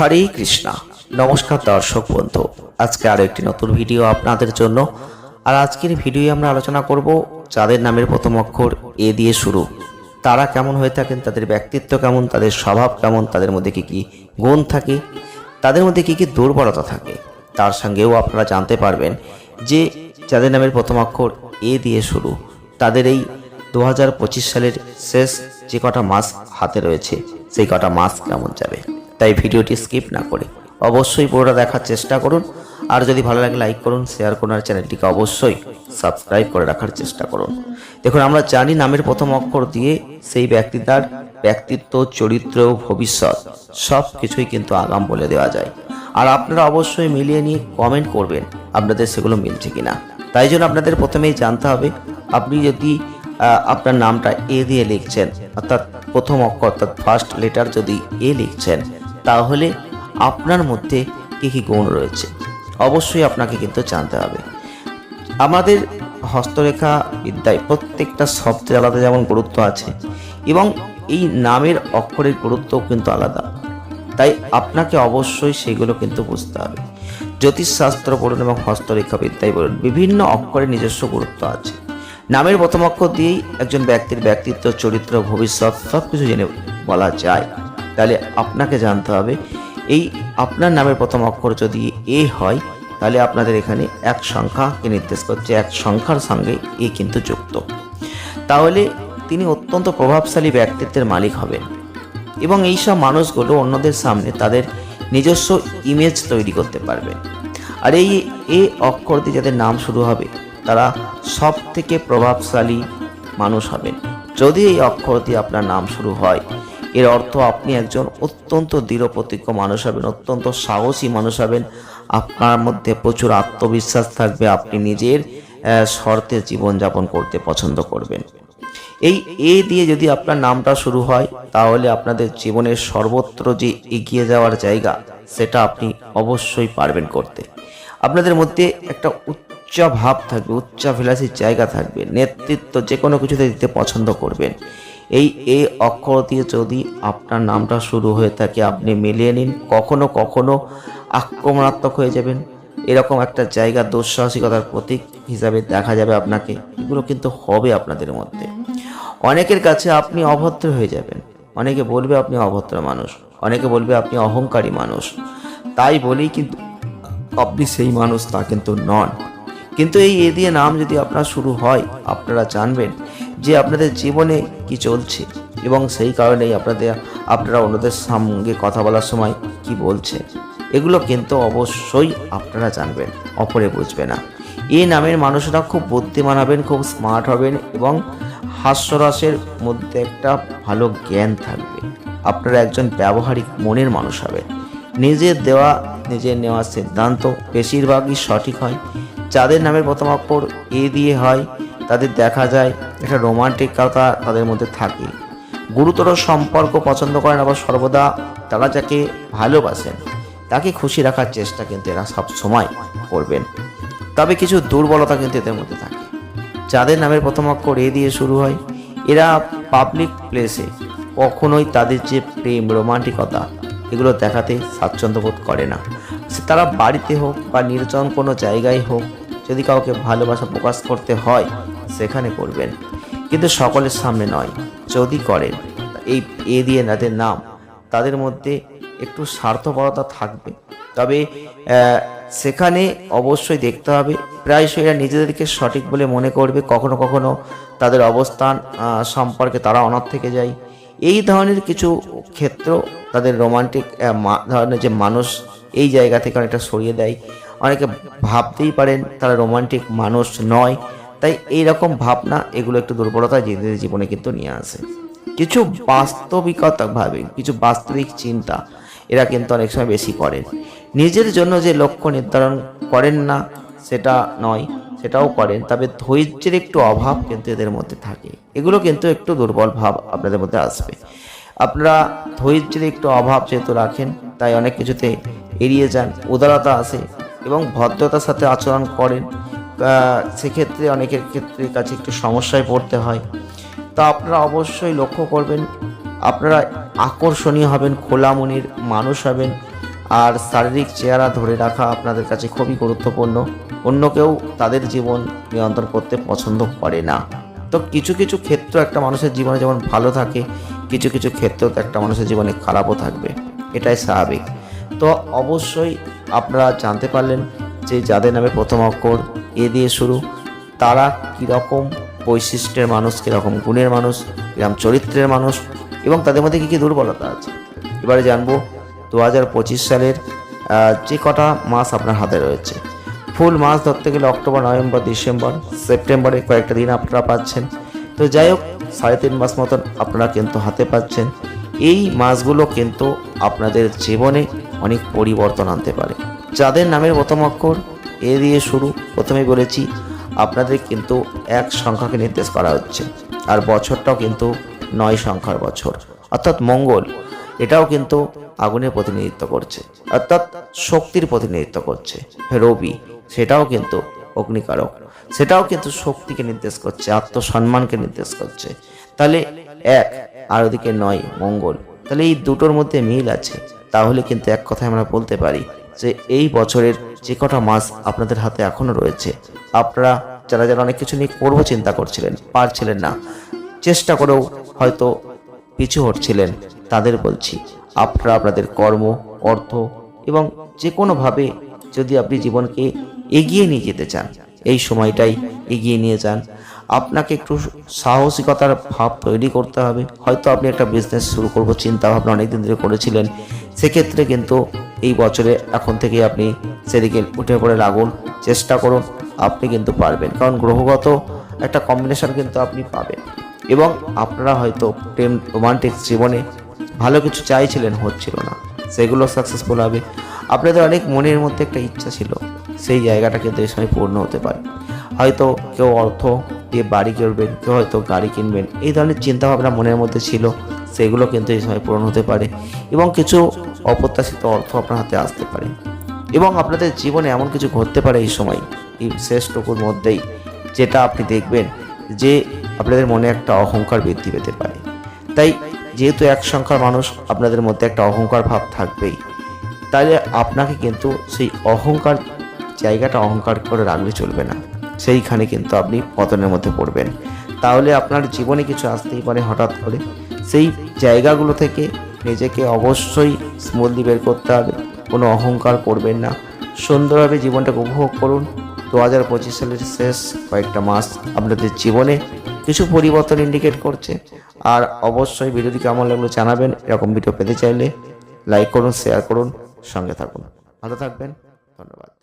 হরে কৃষ্ণা। নমস্কার দর্শক বন্ধু, আজকে আরও একটি নতুন ভিডিও আপনাদের জন্য। আর আজকের ভিডিও আমরা আলোচনা করব যাদের নামের প্রথম অক্ষর এ দিয়ে শুরু। তারা কেমন হয়ে থাকেন, তাদের ব্যক্তিত্ব কেমন, তাদের স্বভাব কেমন, তাদের মধ্যে কি কি গুণ থাকে, তাদের মধ্যে কি কি দুর্বলতা থাকে। তার সঙ্গেও আপনারা জানতে পারবেন যে যাদের নামের প্রথম অক্ষর এ দিয়ে শুরু, তাদের এই দু হাজার পঁচিশ সালের শেষ যে কটা মাস হাতে রয়েছে, সেই কটা মাস কেমন যাবে। তাই ভিডিওটি স্কিপ না করে অবশ্যই পুরোটা দেখার চেষ্টা করুন। আর যদি ভালো লাগে, লাইক করুন শেয়ার করুন, আর চ্যানেলটিকে অবশ্যই সাবস্ক্রাইব করে রাখার চেষ্টা করুন। দেখুন, আমরা জানি নামের প্রথম অক্ষর দিয়ে সেই ব্যক্তি তার ব্যক্তিত্ব, চরিত্র ভবিষ্যৎ সব কিছুই কিন্তু আগাম বলে দেওয়া যায়। আর আপনারা অবশ্যই মিলিয়ে নিয়ে কমেন্ট করবেন আপনাদের সেগুলো মিলছে কিনা। তাই জন্য আপনাদের প্রথমেই জানতে হবে, আপনি যদি আপনার নামটা এ দিয়ে লিখছেন, অর্থাৎ প্রথম অক্ষর, অর্থাৎ ফার্স্ট লেটার যদি এ লিখছেন তাহলে আপনার মধ্যে কী কী গুণ রয়েছে? অবশ্যই আপনাকে কিন্তু জানতে হবে। আমাদের হস্তরেখা বিদ্যায় প্রত্যেকটা শব্দের আলাদা যেমন গুরুত্ব আছে এবং এই নামের অক্ষরের গুরুত্বও কিন্তু আলাদা। তাই আপনাকে অবশ্যই সেগুলো কিন্তু বুঝতে হবে। জ্যোতিষশাস্ত্র পড়ুন এবং হস্তরেখা বিদ্যায় বলুন, বিভিন্ন অক্ষরের নিজস্ব গুরুত্ব আছে। নামের প্রথম অক্ষর দিয়েই একজন ব্যক্তির ব্যক্তিত্ব, চরিত্র, ভবিষ্যৎ সব কিছু জেনে বলা যায়। তাহলে আপনাকে জানতে হবে, এই আপনার নামের প্রথম অক্ষর যদি এ হয়, তাহলে আপনাদের এখানে এক সংখ্যাকে নির্দেশ করছে, এক সংখ্যার সঙ্গে এ কিন্তু যুক্ত। তাহলে তিনি অত্যন্ত প্রভাবশালী ব্যক্তিত্বের মালিক হবেন এবং এইসব মানুষগুলো অন্যদের সামনে তাদের নিজস্ব ইমেজ তৈরি করতে পারবে। আর এই এ অক্ষর দিয়ে যাদের নাম শুরু হবে, তারা সব থেকে প্রভাবশালী মানুষ হবেন। যদি এই অক্ষর দিয়ে আপনার নাম শুরু হয় এর অর্থ আপনি একজন অত্যন্ত দৃঢ় প্রতিজ্ঞ মানুষ হবেন, অত্যন্ত সাহসী মানুষ হবেন। আপনার মধ্যে প্রচুর আত্মবিশ্বাস থাকবে, আপনি নিজের শর্তে জীবনযাপন করতে পছন্দ করবেন। এই এ দিয়ে যদি আপনার নামটা শুরু হয়, তাহলে আপনাদের জীবনের সর্বত্র যে এগিয়ে যাওয়ার জায়গা, সেটা আপনি অবশ্যই পারবেন করতে। আপনাদের মধ্যে একটা উচ্চ ভাব থাকবে উচ্চাভিলাষীর জায়গা থাকবে, নেতৃত্ব যে কোনো কিছুতে দিতে পছন্দ করবেন। এই, এ অক্ষর দিয়ে যদি আপনার নামটা শুরু হয়ে থাকে, আপনি মিলিয়ে নিন, কখনো কখনো আক্রমণাত্মক হয়ে যাবেন। এরকম একটা জায়গা দুঃসাহসিকতার প্রতীক হিসাবে দেখা যাবে আপনাকে। এগুলো কিন্তু হবে আপনাদের মধ্যে। অনেকের কাছে আপনি অভদ্র হয়ে যাবেন। অনেকে বলবে আপনি অভদ্র মানুষ। অনেকে বলবে আপনি অহংকারী মানুষ। তাই বলেই কিন্তু আপনি সেই মানুষ, তা কিন্তু নন। কিন্তু এই এ দিয়ে নাম যদি আপনার শুরু হয়, আপনারা জানবেন যে আপনাদের জীবনে কি চলছে? এবং সেই কারণেই আপনাদের, আপনারা অন্যদের সঙ্গে কথা বলার সময় কি বলছে? এগুলো কিন্তু অবশ্যই আপনারা জানবেন, অপরে বুঝবে না। এই নামের মানুষরা খুব বুদ্ধিমান হবেন, খুব স্মার্ট হবেন এবং হাস্যরসের মধ্যে একটা ভালো জ্ঞান থাকবে। আপনারা একজন ব্যবহারিক মনের মানুষ হবেন। নিজের দেওয়া নিজের নেওয়া সিদ্ধান্ত বেশিরভাগই সঠিক হয়। যাদের নামের প্রথম অক্ষর এ দিয়ে হয় তাদের দেখা যায়, একটা রোমান্টিকতা তাদের মধ্যে থাকে। গুরুতর সম্পর্ক পছন্দ করেন আবার সর্বদা তারা যাকে ভালোবাসেন, তাকে খুশি রাখার চেষ্টা কিন্তু এরা সব সময় করবেন। তবে কিছু দুর্বলতা কিন্তু এদের মধ্যে থাকে। যাদের নামের প্রথম অক্ষর এ দিয়ে শুরু হয়, এরা পাবলিক প্লেসে কখনোই তাদের যে প্রেম রোমান্টিকতা এগুলো দেখাতে স্বাচ্ছন্দ্য বোধ করে না। তারা বাড়িতে হোক বা নির্জন কোনো জায়গায় হোক, যদি কাউকে ভালোবাসা প্রকাশ করতে হয় সেখানে করবেন কিন্তু সকলের সামনে নয়, যদি করেন, এই এ দিয়ে তাদের নাম। তাদের মধ্যে একটু স্বার্থপরতা থাকবে। তবে সেখানে অবশ্যই দেখতে হবে, প্রায়শই এরা নিজেদেরকে সঠিক বলে মনে করবে, কখনো কখনো তাদের অবস্থান সম্পর্কে তারা অনাথ থেকে যায়। এই ধরনের কিছু ক্ষেত্র তাদের রোমান্টিক ধরনের যে মানুষ এই জায়গা থেকে অনেকটা সরিয়ে দেয়। অনেকে ভাবতেই পারেন তারা রোমান্টিক মানুষ নয়। তাই এই রকম ভাবনা, এগুলো একটু দুর্বলতা নিজেদের জীবনে কিন্তু নিয়ে আসে। কিছু বাস্তবিকতা ভাবে কিছু বাস্তবিক চিন্তা এরা কিন্তু অনেক সময় বেশি করেন নিজের জন্য যে লক্ষ্য নির্ধারণ করেন না, সেটা নয়, সেটাও করেন, তবে ধৈর্যের একটু অভাব কিন্তু এদের মধ্যে থাকে। এগুলো কিন্তু একটু দুর্বল ভাব আপনাদের মধ্যে আসবে। আপনারা ধৈর্যের একটু অভাব যেহেতু রাখেন, তাই অনেক কিছুতে এড়িয়ে যান, উদারতা আসে এবং ভদ্রতার সাথে আচরণ করেন। সেক্ষেত্রে অনেকের ক্ষেত্রে কাছে একটু সমস্যায় পড়তে হয়। তা আপনারা অবশ্যই লক্ষ্য করবেন, আপনারা আকর্ষণীয় হবেন, খোলা মনের মানুষ হবেন, আর শারীরিক চেহারা ধরে রাখা আপনাদের কাছে খুবই গুরুত্বপূর্ণ। অন্য কেউ তাদের জীবন নিয়ন্ত্রণ করতে পছন্দ করে না। তো কিছু কিছু ক্ষেত্র একটা মানুষের জীবনে যেমন ভালো থাকে, কিছু কিছু ক্ষেত্র একটা মানুষের জীবনে খারাপও থাকবে। এটাই স্বাভাবিক। তো অবশ্যই আপনারা জানতে পারলেন যে যাদের নামে প্রথম অক্ষর এ দিয়ে শুরু, তারা কীরকম বৈশিষ্ট্যের মানুষ, কীরকম গুণের মানুষ, কীরকম চরিত্রের মানুষ এবং তাদের মধ্যে কী কী দুর্বলতা আছে? এবারে জানব দু হাজার পঁচিশ সালের যে কটা মাস আপনার হাতে রয়েছে। ফুল মাস ধরতে গেলে অক্টোবর, নভেম্বর, ডিসেম্বর, সেপ্টেম্বরে কয়েকটা দিন আপনারা পাচ্ছেন। তো যাই হোক, সাড়ে তিন মাস মতন আপনারা কিন্তু হাতে পাচ্ছেন। এই মাসগুলো কিন্তু আপনাদের জীবনে অনেক পরিবর্তন আনতে পারে। যাদের নামের প্রথম অক্ষর এ দিয়ে শুরু প্রথমেই বলেছি, আপনাদের কিন্তু এক সংখ্যাকে নির্দেশ করা হচ্ছে। আর বছরটাও কিন্তু নয় সংখ্যার বছর। অর্থাৎ মঙ্গল, এটাও কিন্তু আগুনের প্রতিনিধিত্ব করছে। অর্থাৎ শক্তির প্রতিনিধিত্ব করছে। রবি, সেটাও কিন্তু অগ্নিকারক। সেটাও কিন্তু শক্তিকে নির্দেশ করছে, আত্মসম্মানকে নির্দেশ করছে। তাহলে এক, আর ওদিকে নয়, মঙ্গল। তাহলে এই দুটোর মধ্যে মিল আছে। তাহলে কিন্তু এক কথায় আমরা বলতে পারি যে এই বছরের যে কটা মাস আপনাদের হাতে এখনও রয়েছে, আপনারা যারা যারা অনেক কিছু নিয়ে করব চিন্তা করছিলেন, পারছিলেন না, চেষ্টা করেও হয়তো পিছু হটছিলেন, তাদের বলছি, আপনারা আপনাদের কর্ম, অর্থ এবং যে কোনোভাবে যদি আপনি জীবনকে এগিয়ে নিয়ে যেতে চান, এই সময়টাই এগিয়ে নিয়ে যান। আপনাকে একটু সাহসিকতার ভাব তৈরি করতে হবে। হয়তো আপনি একটা বিজনেস শুরু করব চিন্তা ভাবনা অনেকদিন ধরে করেছিলেন, সেক্ষেত্রে কিন্তু এই বছরে এখন থেকে আপনি সেদিকে উঠে পড়ে লাগুন, চেষ্টা করুন, আপনি কিন্তু পারবেন। কারণ গ্রহগত একটা কম্বিনেশন কিন্তু আপনি পাবেন। এবং আপনারা হয়তো প্রেম, রোমান্টিক জীবনে ভালো কিছু চাইছিলেন, হচ্ছিল না। সেগুলো সাকসেসফুল হবে। আপনাদের অনেক মনের মধ্যে একটা ইচ্ছা ছিল। সেই জায়গাটা কিন্তু এই সময় পূর্ণ হতে পারে। হয়তো কেউ অর্থ দিয়ে বাড়ি করবেন কেউ হয়তো গাড়ি কিনবেন, এই ধরনের চিন্তাভাবনা মনের মধ্যে ছিল। সেগুলো কিন্তু এই সময় পূরণ হতে পারে এবং কিছু অপ্রত্যাশিত অর্থ আপনার হাতে আসতে পারে। এবং আপনাদের জীবনে এমন কিছু ঘটতে পারে এই সময়, এই শেষটুকুর মধ্যেই, যেটা আপনি দেখবেন যে আপনাদের মনে একটা অহংকার বৃদ্ধি পেতে পারে। তাই যেহেতু এক সংখ্যার মানুষ আপনাদের মধ্যে একটা অহংকার ভাব থাকবেই, তাহলে আপনাকে কিন্তু সেই অহংকার জায়গাটা অহংকার করে রাখলে চলবে না। সেইখানে কিন্তু আপনি পতনের মধ্যে পড়বেন। তাহলে আপনার জীবনে কিছু আসতেই পারে হঠাৎ করে। সেই জায়গাগুলো থেকে নিজেকে অবশ্যই স্মুথলি বের করতে হবে। কোনো অহংকার করবেন না। সুন্দরভাবে জীবনটাকে উপভোগ করুন। দু হাজার পঁচিশ সালের শেষ কয়েকটা মাস আপনাদের জীবনে কিছু পরিবর্তন ইন্ডিকেট করছে। আর অবশ্যই ভিডিওটি কেমন লাগল জানাবেন। এরকম ভিডিও পেতে চাইলে লাইক করুন শেয়ার করুন, সঙ্গে থাকুন। ভালো থাকবেন। ধন্যবাদ।